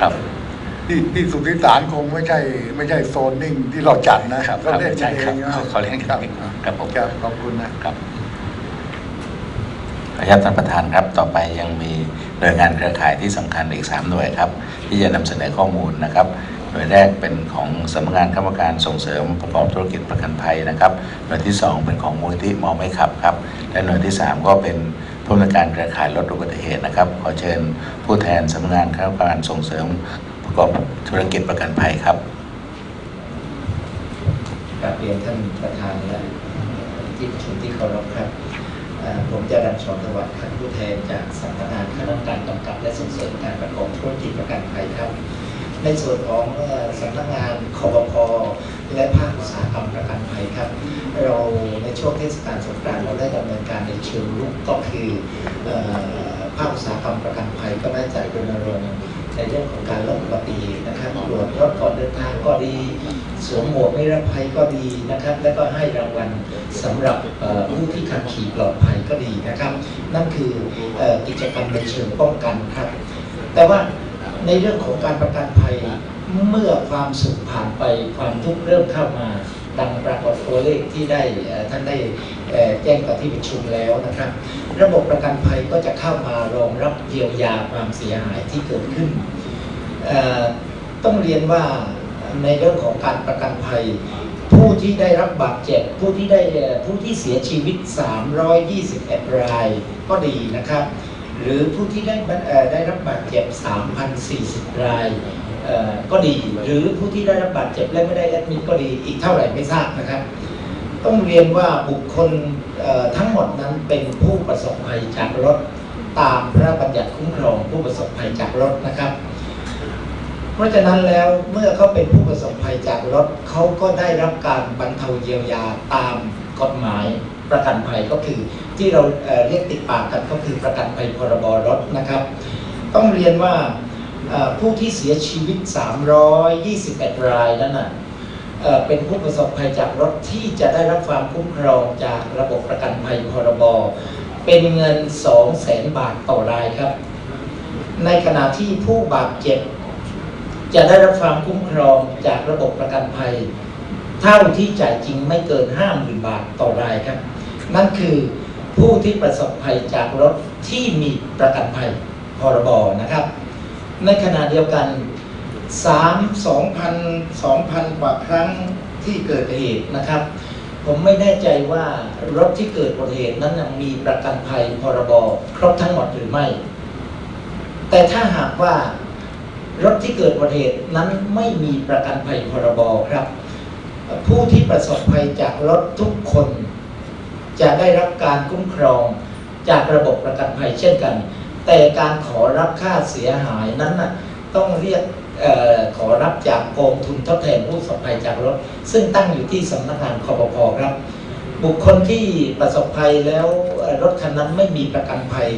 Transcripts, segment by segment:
ครับ ที่ที่สุทธิสารคงไม่ใช่ ไม่ใช่โซนนิ่งที่เราจัดนะครับครับก็เล่นใช่กันเอครับงนะเขาเขาเล่นกันเองครับผมครับขอบคุณนะครับขออนุญาตท่านประธานครับ ต่อไปยังมีหน่วยงานเครือข่ายที่สำคัญอีก 3 หน่วยครับ ที่จะนำเสนอข้อมูลนะครับ หน่วยแรกเป็นของสำนักงานคณะกรรมการส่งเสริมประกอบธุรกิจประกันภัยนะครับ หน่วยที่ 2 เป็นของมูลนิธิมองไม่ขับครับ และหน่วยที่ 3 ก็เป็น ผู้อำนวยการเครือข่ายลดอุบัติเหตุนะครับ ขอเชิญผู้แทนสำนักงานคณะกรรมการส่งเสริมประกอบธุรกิจประกันภัยครับกราบเรียนท่านประธานและที่ประชุมที่เคารพครับผมจะรังชอนตวัฒน์ครับผู้แทนจากสำนักงานคณะกรรมการกำกับและส่งเสริมการประกอบธุรกิจประกันภัยครับ ในส่วนของสำนักงานคอปพและภาคอุตสาหกรรมประกันภัยครับ เราในช่วงเทศกาลสงกรานต์เราได้ดำเนินการในเชิงรุกก็คืออภาคอุตสาหกรรมประกันภัยก็ได้จัดรณรงค์ในเรื่องของการลดอุบัติเหตุนะครับตรวจรถก่อนเดินทางก็ดี สวมหมวกนิรภัยก็ดีนะครับ แล้วก็ให้รางวัลสำหรับผู้ที่ขับขี่ปลอดภัยก็ดีนะครับ นั่นคืออกิจกรรมในเชิงป้องกันครับ แต่ว่า ในเรื่องของการประกันภัยเมื่อความสุขผ่านไปความทุกข์เริ่มเข้ามา ดังปรากฏตัวเลขที่ได้ท่านได้แจ้งกับที่ประชุมแล้วนะครับ ระบบประกันภัยก็จะเข้ามารองรับเยียวยาความเสียหายที่เกิดขึ้น ต้องเรียนว่าในเรื่องของการประกันภัย ผู้ที่ได้รับบาดเจ็บผู้ที่ได้ผู้ที่เสียชีวิต 321 รายก็ดีนะครับ หรือผู้ที่ได้ได้รับบาดเจ็บ 3,040 รายก็ดี หรือผู้ที่ได้รับบาดเจ็บและไม่ได้แอดมิดก็ดีอีกเท่าไหร่ไม่ทราบนะครับ ต้องเรียนว่าบุคคลทั้งหมดนั้นเป็นผู้ประสบภัยจากรถตามพระบัญญัติคุ้มครองผู้ประสบภัยจากรถนะครับ เพราะฉะนั้นแล้วเมื่อเขาเป็นผู้ประสบภัยจากรถเขาก็ได้รับการบรรเทาเยียวยาตามกฎหมาย ประกันภัยก็คือ ที่เราเรียกติดปากกันก็คือประกันภัยพรบรถนะครับ ต้องเรียนว่าผู้ที่เสียชีวิต 321 รายนั้นนะเอ่อเป็นผู้ประสบภัยจากรถที่จะได้รับความคุ้มครองจากระบบประกันภัยพรบเป็นเงิน 200,000บาทต่อรายครับ ในขณะที่ผู้บาดเจ็บ จะได้รับความคุ้มครองจากระบบประกันภัย เท่าที่จ่ายจริงไม่เกิน 50,000 บาทต่อรายครับ นั่นคือผู้ที่ประสบภัยจากรถที่มีประกันภัยพรบนะครับ ในขณะเดียวกัน 3 2,000 2,000 กว่าครั้งที่เกิดเหตุนะครับ ผมไม่แน่ใจว่ารถที่เกิดอุบัติเหตุนั้นมีประกันภัยพรบครบทั้งหมดหรือไม่ แต่ถ้าหากว่ารถที่เกิดอุบัติเหตุนั้นไม่มีประกันภัยพรบครับ ผู้ที่ประสบภัยจากรถทุกคน จะได้รับการคุ้มครองจากระบบประกันภัยเช่นกัน แต่การขอรับค่าเสียหายนั้นน่ะต้องเรียกออขอรับจากกองทุนทดแทนผู้ประสบภัยจากรถ ซึ่งตั้งอยู่ที่สำนักงานคอปพครับ บุคคลที่ประสบภัยแล้วรถคันนั้นไม่มีประกันภัย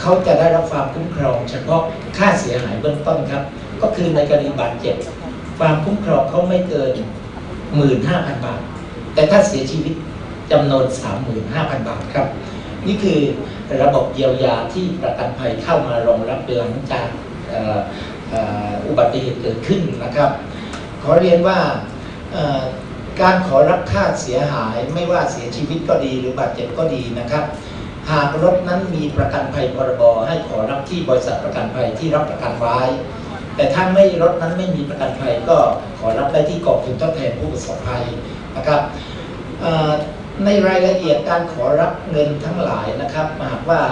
เขาจะได้รับความคุ้มครองเฉพาะค่าเสียหายเบื้องต้นครับ ก็คือในกรณีบาดเจ็บความคุ้มครองเขาไม่เกิน 15,000 บาท แต่ถ้าเสียชีวิต จำนวน 35,000 บาทครับ นี่คือระบบเยียวยาที่ประกันภัยเข้ามารองรับหลังจากอุบัติเหตุเกิดขึ้นนะครับ ขอเรียนว่าการขอรับค่าเสียหายไม่ว่าเสียชีวิตก็ดี หรือบาดเจ็บก็ดีนะครับ หากรถนั้นมีประกันภัยพรบให้ขอรับที่บริษัทประกันภัยที่รับประกันไว้ แต่ถ้าไม่รถนั้นไม่มีประกันภัยก็ขอรับได้ที่กองทุนทดแทนผู้ประสบภัยนะครับ ในรายละเอียดการขอรับเงินทั้งหลายนะครับหากว่า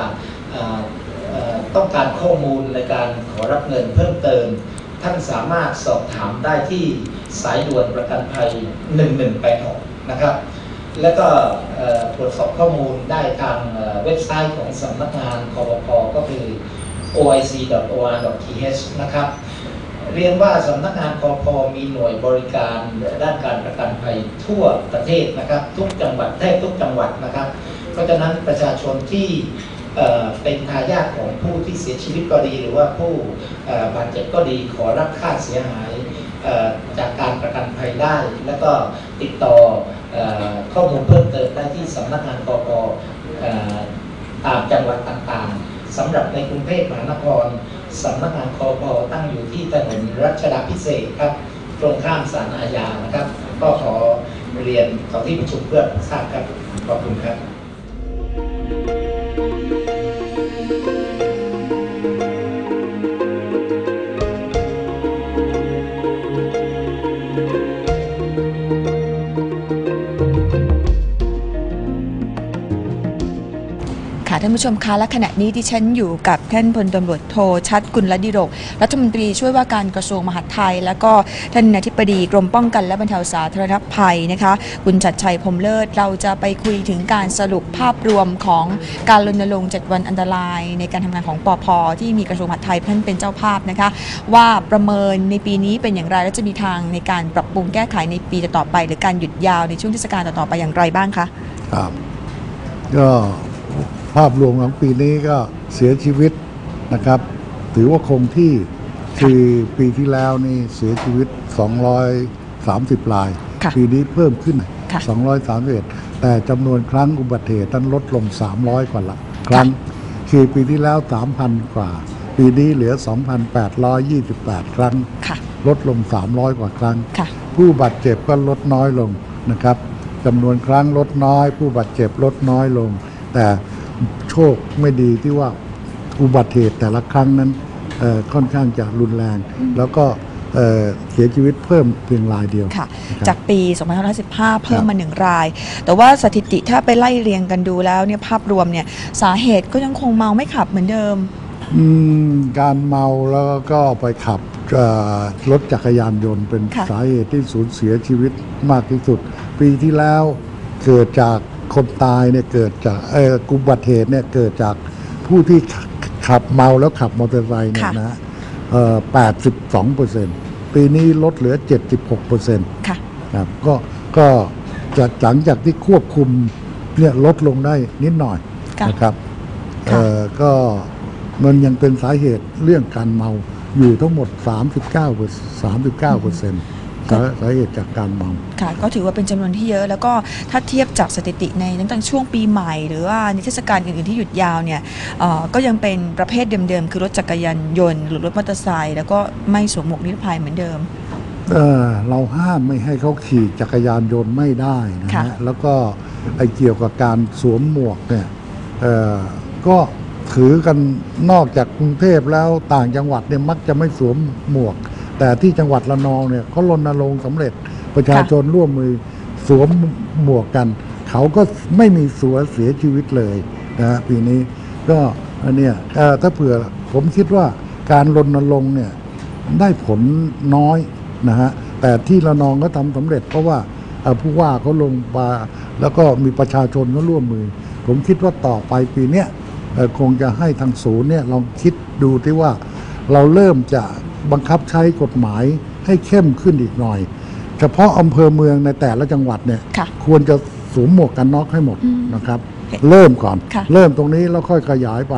ต้องการข้อมูลในการขอรับเงินเพิ่มเติม ท่านสามารถสอบถามได้ที่สายด่วนประกันภัย 1186 นะครับ แล้วก็ตรวจสอบข้อมูลได้ทางเอ่อเว็บไซต์ของสำนักงานคอปพก็คือ oic.or.th นะครับ เรียนว่าสำนักงานคอพมีหน่วยบริการด้านการประกันภัยทั่วประเทศนะครับ ทุกจังหวัดแทบทุกจังหวัดนะครับ เพราะฉะนั้นประชาชนที่เเป็นทายาทของผู้ที่เสียชีวิตก็ดี หรือว่าผู้บาดเจ็บก็ดีขอรับค่าเสียหายจากการประกันภัยได้ แล้วก็ติดต่ออข้อมูลเพิ่มเติมได้ที่สำนักงานกอ่อตามจังหวัดต่างๆสำหรับในกรุงเทพมหานคร สำนักงานคอพตั้งอยู่ที่ถนนรัชดาพิเศษครับตรงข้ามศาลอาญานะครับ ก็ขอเรียนต่อที่ประชุมเพื่อทราบครับ ขอบคุณครับ ท่านผู้ชมคะและขณะนี้ที่ฉันอยู่กับท่านพลตำรวจโทชัดกุลดิโรกรัฐมนตรีช่วยว่าการกระทรวงมหาดไทย แล้วก็ท่านอธิบดีกรมป้องกันและบรรเทาสาธารณภัยนะคะคุณชัดชัยพรมเลิศเราจะไปคุยถึงการสรุปภาพรวมของการรณรงค์7วันอันตราย ในการทำงานของปอพที่มีกระทรวงมหาดไทยท่านเป็นเจ้าภาพนะคะว่าประเมินในปีนี้เป็นอย่างไรและจะมีทางในการปรับปรุงแก้ไขในปีต่อไป หรือการหยุดยาวในช่วงเทศกาลต่อๆไปอย่างไรบ้างคะครับก็ ภาพรวมของปีนี้ก็เสียชีวิตนะครับ ถือว่าคงที่คือปีที่แล้วนี่เสียชีวิต 230ราย ค่ะปีนี้เพิ่มขึ้น ค่ะ 231 แต่จำนวนครั้งอุบัติเหตุนั้นลดลง 300 กว่าละครั้ง คือปีที่แล้ว 3,000 กว่า ปีนี้เหลือ 2,828 ครั้ง ค่ะ ลดลง 300 กว่าครั้ง ค่ะ ผู้บาดเจ็บก็ลดน้อยลงนะครับจำนวนครั้งลดน้อย ผู้บาดเจ็บลดน้อยลง แต่ โชคไม่ดีที่ว่าอุบัติเหตุแต่ละครั้งนั้นเอ่อค่อนข้างจะรุนแรง แล้วก็เอ่อเสียชีวิตเพิ่มเพียงรายเดียวค่ะนะครับจากปี 2515 เพิ่มครับมาหนึ่งราย แต่ว่าสถิติถ้าไปไล่เรียงกันดูแล้วเนี่ยภาพรวมเนี่ยสาเหตุก็ยังคงเมาไม่ขับเหมือนเดิมอืมการเมาแล้วก็ไปขับเอ่อรถจักรยานยนต์เป็นค่ะสาเหตุที่สูญเสียชีวิตมากที่สุด ปีที่แล้วเกิดจาก คนตายเนี่ยเกิดจากเอออุบัติเหตุเนี่ยเกิดจากผู้ที่ขับขับเมาแล้วขับมอเตอร์ไซค์เนี่ยค่ะนะเอ่อ82เปอร์เซ็นต์ปีนี้ลดเหลือ 76เปอร์เซ็นต์ค่ะครับก็ก็จากหลังจากที่ควบคุมเนี่ยลดลงได้นิดหน่อยค่ะนะครับค่ะเอ่อก็มันยังเป็นสาเหตุเรื่องการเมาอยู่ทั้งหมด 39เปอร์39เปอร์เซ็นต์ สาสาเหตุจากการเมาค่ะก็ถือว่าเป็นจำนวนที่เยอะ แล้วก็ถ้าเทียบจากสถิติในตั้งแต่ช่วงปีใหม่ หรือว่าในเทศกาลอื่นๆที่หยุดยาวเนี่ยเอ่อก็ยังเป็นประเภทเดิมๆ คือรถจักรยานยนต์หรือรถมอเตอร์ไซค์แล้วก็ไม่สวมหมวกนิรภัยเหมือนเดิมเออเราห้ามไม่ให้เขาขี่จักรยานยนต์ไม่ได้นะค่ะฮะแล้วก็ไอเกี่ยวกับการสวมหมวกเนี่ยเออก็ถือกันนอกจากกรุงเทพแล้วต่างจังหวัดเนี่ยมักจะไม่สวมหมวก แต่ที่จังหวัดระนองเนี่ยเขารณรงค์สำเร็จประชาชนร่วมมือสวมหมวกกัน เขาก็ไม่มีสัวเสียชีวิตเลยนะฮะปีนี้ก็อันเนี้ยเอ่อถ้าเผื่อผมคิดว่าการรณรงค์เนี่ยได้ผลน้อยนะฮะแต่ที่ระนองก็ทำสำเร็จ เพราะว่าเอ่อผู้ว่าเขาลงมาแล้วก็มีประชาชนก็ร่วมมือ ผมคิดว่าต่อไปปีเนี้ยเอ่อคงจะให้ทางศูนย์เนี่ยลองคิดดูที่ว่าเราเริ่มจะ บังคับใช้กฎหมายให้เข้มขึ้นอีกหน่อย เฉพาะอำเภอเมืองในแต่ละจังหวัดเนี่ยค่ะควรจะสวมหมวกกันน็อกให้หมดอืมนะครับ เริ่มก่อน ค่ะ เริ่มตรงนี้แล้วค่อยขยายไป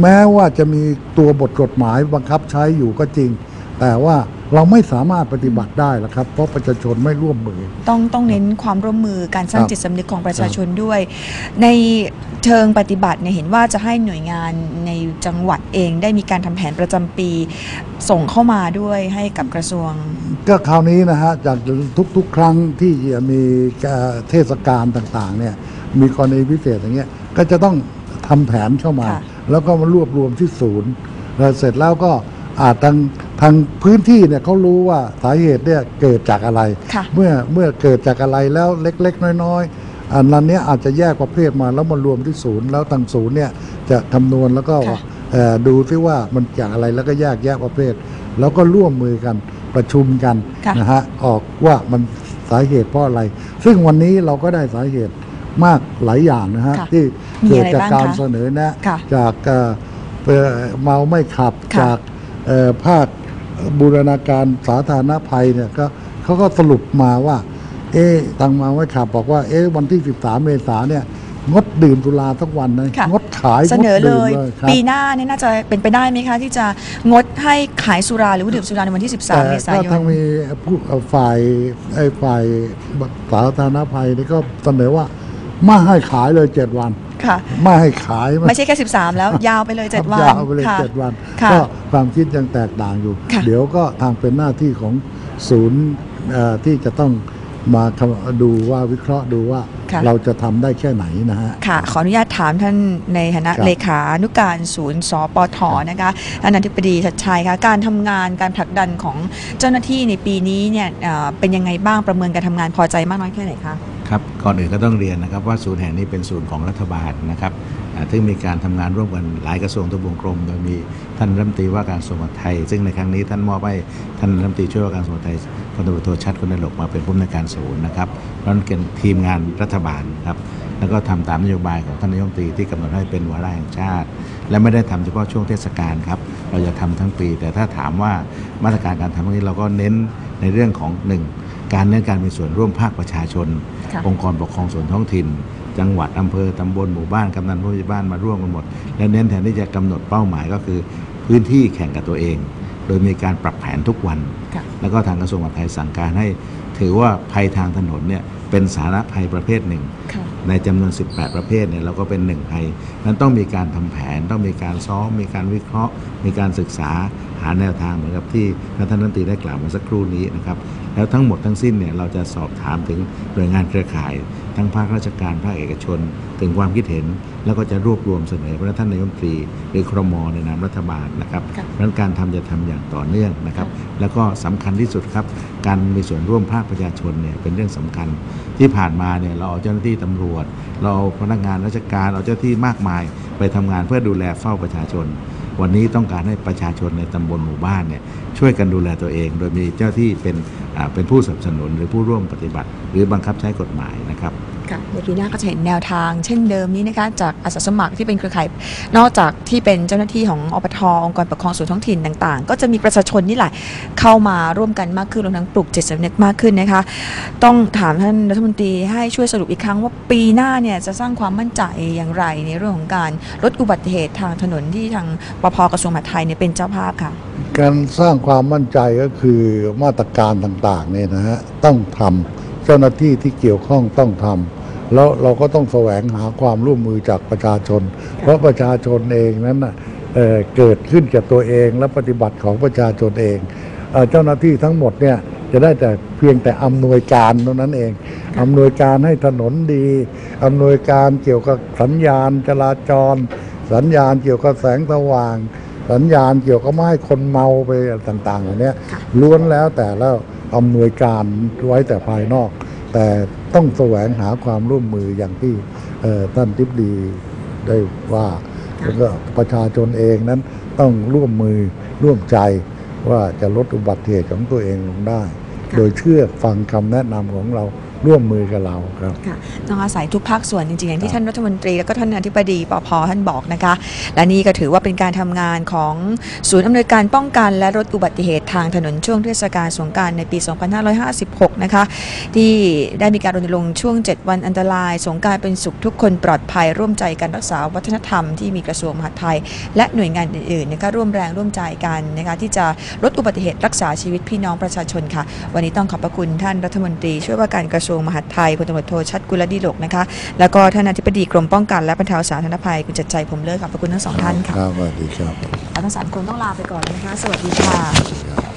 แม้ว่าจะมีตัวบทกฎหมายบังคับใช้อยู่ก็จริง แต่ว่าเราไม่สามารถปฏิบัติได้หรอกครับ เพราะประชาชนไม่ร่วมมือ ต้องต้องเน้นความร่วมมือการสร้างครับจิตสำนึกของประชาชนด้วย ในเชิงปฏิบัติเนี่ยเห็นว่าจะให้หน่วยงานในจังหวัดเองได้มีการทำแผนประจำปี ส่งเข้ามาด้วยให้กับกระทรวง ก็คราวนี้นะฮะจากทุกๆ ครั้งที่จะมีเอ่อเทศกาลต่างๆเนี่ยมีกรณีพิเศษอย่างเงี้ยก็จะต้องทำแผนเข้ามา ค่ะ แล้วก็มารวบรวมที่ศูนย์แล้วเสร็จแล้วก็ อาจทางทางพื้นที่เนี่ยเขารู้ว่าสาเหตุเนี่ยเกิดจากอะไร ค่ะเมื่อเมื่อเกิดจากอะไรแล้วเล็กๆ น้อยๆ อันนั้นเนี้ยอาจจะแยกประเภทมาแล้วมารวมที่ศูนย์แล้วทางศูนย์เนี่ยจะคำนวณแล้วก็ค่ะ เอ่อดูที่ว่ามันจากอะไรแล้วก็แยกแยกประเภท แล้วก็ร่วมมือกันประชุมกันค่ะ นะฮะออกว่ามันสาเหตุเพราะอะไร ซึ่งวันนี้เราก็ได้สาเหตุมากหลายอย่างนะฮะค่ะที่มีเกิดอะไรจากบ้างการคะเสนอแนะ ค่ะจากเอ่อเอ่อเมาไม่ขับค่ะจากเอ่อ ภาคบูรณาการสาธารณภัยเนี่ยก็เขาก็สรุปมาว่า เอ๊ะทางเมาไม่ขับบอกว่า เอ๊ะวันที่ 13 เมษาเนี่ยงดดื่มสุราทุกวันนะค่ะงดขายเสนอเลยงดดื่มครับปีหน้าเนี่ยน่าจะเป็นไปได้ไหมคะ ที่จะงดให้ขายสุราหรือว่าดื่มสุราในวันที่ 13 เมษาแต่ยก็ทานงมีผู้เอ่อฝ่ายไอ้ฝ่ายสาธารณภัยนี่ก็เสนอว่าไม่ให้ขายเลยเจ็ดวัน ค่ะ ไม่ให้ขายไม่ใช่แค่ 13 แล้ว ยาวไปเลย 7 วัน ยาวไปเลยค่ะเจ็ดวันค่ะก็ความคิดยังแตกต่างอยู่ค่ะเดี๋ยวก็ทางเป็นหน้าที่ของศูนย์เอ่อที่จะต้องมาคำดูว่าวิเคราะห์ดูว่าค่ะเราจะทำได้แค่ไหนนะฮะค่ะ ขออนุญาตถามท่านในฐานะครับเลขานุการศูนย์สปทนะคะท่านอธิบดีชัดชัยคะการทำงานการผลักดันของเจ้าหน้าที่ในปีนี้เนี่ยเอ่อเป็นยังไงบ้างประเมินการทำงานพอใจมากน้อยแค่ไหนคะ ครับก่อนอื่นก็ต้องเรียนนะครับว่าศูนย์แห่งนี้เป็นศูนย์ของรัฐบาลนะครับซึ่งมีการทำงานร่วมกันหลายกระทรวงทบวงกรมโดยมีท่านรัฐมนตรีว่าการกระทรวงมหาดไทย ซึ่งในครั้งนี้ท่านมอบให้ท่านรัฐมนตรีช่วยว่าการกระทรวงมหาดไทยพลตำรวจโทชัดคุณนรกมาเป็นผู้อำนวยการศูนย์นะครับเพราะนั้นเป็นทีมงานรัฐบาลครับแล้วก็ทำตามนโยบายของท่านนายกรัฐมนตรีที่กำหนดให้เป็นวาระแห่งชาติ และไม่ได้ทำเฉพาะช่วงเทศกาลครับเราจะทำทั้งปี แต่ถ้าถามว่ามาตรการการทำครั้งนี้เราก็เน้นในเรื่องของหนึ่ง การเน้นการมีส่วนร่วมภาคประชาชนค่ะองค์กรปกครองส่วนท้องถิ่น จังหวัดอำเภอตำบลหมู่บ้านกำนันผู้ใหญ่บ้านมาร่วมกันหมด และเน้นแทนที่จะกำหนดเป้าหมายก็คือ พื้นที่แข่งกับตัวเอง โดยมีการปรับแผนทุกวันค่ะแล้วก็ทางกระทรวงมหาดไทยสั่งการให้ ถือว่าภัยทางถนนเนี่ย เป็นสาธารณภัยประเภทหนึ่งค่ะในจำนวน 18 ประเภทเนี่ยเราก็เป็นหนึ่งภัยนั้นต้องมีการทำแผนต้องมีการซ้อม มีการวิเคราะห์ มีการศึกษาหาแนวทางเหมือนกับที่ท่านรัฐมนตรีได้กล่าวมาสักครู่นี้นะครับแล้วทั้งหมดทั้งสิ้นเนี่ยเราจะสอบถามถึงหน่วยงานเครือข่าย ทั้งภาคราชการภาคเอกชน ถึงความคิดเห็น แล้วก็จะรวบรวมเสนอพระท่านนายกรัฐมนตรีหรือครมในนามรัฐบาลนะครับค่ะเพราะฉะนั้นการทำจะทำอย่างต่อเนื่องนะครับ แล้วก็สำคัญที่สุดครับ การมีส่วนร่วมภาคประชาชนเนี่ยเป็นเรื่องสำคัญที่ผ่านมาเนี่ยเราเอาเจ้าหน้าที่ตำรวจ เราเอาพนักงานราชการเอาเจ้าที่มากมาย ไปทำงานเพื่อดูแลเฝ้าประชาชน วันนี้ต้องการให้ประชาชนในตำบลหมู่บ้านเนี่ยช่วยกันดูแลตัวเอง โดยมีเจ้าที่เป็นเป็นผู้สนับสนุนหรือผู้ร่วมปฏิบัติ หรือบังคับใช้กฎหมายนะครับ ค่ะในปีหน้าก็จะเห็นแนวทางเช่นเดิมนี้นะคะจากอาสาสมัครที่เป็นเครือข่ายนอกจากที่เป็นเจ้าหน้าที่ของอปทองค์กรปกครองส่วนท้องถิ่นต่าง ๆ ก็จะมีประชาชนนี่แหละเข้ามาร่วมกันมากขึ้นรวมทั้งปลุกจิตสำนึกมากขึ้นนะคะ ต้องถามท่านรัฐมนตรีให้ช่วยสรุปอีกครั้งว่าปีหน้าเนี่ยจะสร้างความมั่นใจอย่างไรในเรื่องของการลดอุบัติเหตุทางถนนที่ทางปภกระทรวงมหาดไทยเนี่ยเป็นเจ้าภาพค่ะ การสร้างความมั่นใจก็คือมาตรการต่างๆเนี่ยนะฮะต้องทำเจ้าหน้าที่ที่เกี่ยวข้องต้องทำ แล้วเราก็ต้องแสวงหาความร่วมมือจากประชาชน เพราะประชาชนเองนั้นน่ะเอ่อเกิดขึ้นจากตัวเองและปฏิบัติของประชาชนเองเอ่อเจ้าหน้าที่ทั้งหมดเนี่ยจะได้แต่เพียงแต่อำนวยการเท่านั้นเอง อำนวยการให้ถนนดี อำนวยการเกี่ยวกับสัญญาณจราจร สัญญาณเกี่ยวกับแสงสว่าง สัญญาณเกี่ยวกับไม่ให้คนเมาไปต่างๆเหล่านี้ล้วนแล้วแต่แล้วอำนวยการไว้แต่ภายนอก แต่ต้องแสวงหาความร่วมมืออย่างที่เอ่อท่านทิบดีได้ว่าแล้วก็ประชาชนเองนั้นต้องร่วมมือร่วมใจว่าจะลดอุบัติเหตุของตัวเองลงได้ค่ะโดยเชื่อฟังคำแนะนำของเรา ร่วมมือกับเราครับค่ะต้องอาศัยทุกภาคส่วนจริงๆอย่างที่ท่านรัฐมนตรี แล้วก็ท่านอธิบดีปพท่านบอกนะคะ และนี่ก็ถือว่าเป็นการทำงานของศูนย์อำนวยการป้องกัน และลดอุบัติเหตุทางถนนช่วงเทศกาลสงกรารในปี 2556 นะคะ ที่ได้มีการรณรงค์ช่วง 7 วันอันตราย สงกรารเป็นสุขทุกคนปลอดภัย ร่วมใจกันรักษาวัฒนธรรมที่มีกระทรวงมหาดไทย และหน่วยงานอื่นๆนะคะร่วมแรงร่วมใจกันนะคะที่จะลดอุบัติเหตุรักษาชีวิตพี่น้องประชาชนค่ะ วันนี้ต้องขอบพระคุณท่านรัฐมนตรีช่วยว่าการกระทรวงมหาดไทยพลตำรวจโทชัดกุลดีหลกนะคะแล้วก็ท่านอธิบดีกรมป้องกันและบรรเทาสาธารณภัยคุณจัดใจผมเลิศขอบพระคุณทั้งสองท่านค่ะครับสวัสดีครับเราทั้งสามคนต้องลาไปก่อนนะคะ สวัสดีค่ะ